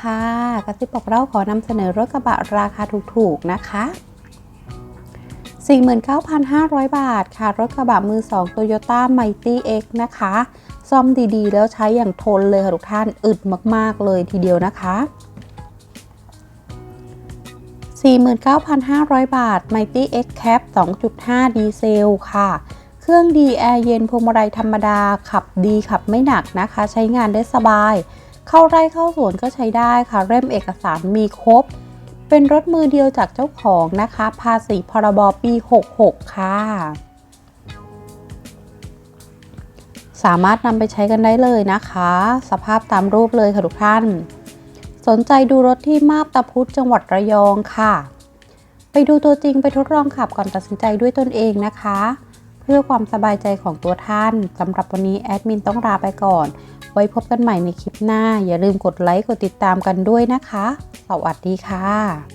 ค่ะกระซิบบอกเราขอนำเสนอรถกระบะราคาถูกๆนะคะ 49,500 บาทค่ะ รถกระบะมือ 2 Toyota Mighty X นะคะ ซ่อมดีๆ แล้วใช้อย่างทนเลยค่ะทุกท่านอึดมากๆเลยทีเดียวนะคะ 49,500 บาท Mighty X Cap 2.5 ดีเซลค่ะ เครื่องดีแอร์เย็นพวงมาลัยธรรมดา ขับดีขับไม่หนักนะคะ ใช้งานได้สบาย เข้าไร่เข้าสวนก็ใช้ได้ค่ะเร่มเอกสารมีครบ เป็นรถมือเดียวจากเจ้าของนะคะ ภาษีพรบปี 66 ค่ะ สามารถนำไปใช้กันได้เลยนะคะ สภาพตามรูปเลยค่ะทุกท่าน สนใจดูรถที่มาบตาพุธจังหวัดระยองค่ะ ไปดูตัวจริงไปทดลองขับก่อนตัดสินใจด้วยตนเองนะคะ เพื่อความสบายใจของตัวท่านสำหรับวันนี้แอดมินต้องลาไปก่อน ไว้พบกันใหม่ในคลิปหน้า อย่าลืมกดไลค์ กดติดตามกันด้วยนะคะ สวัสดีค่ะ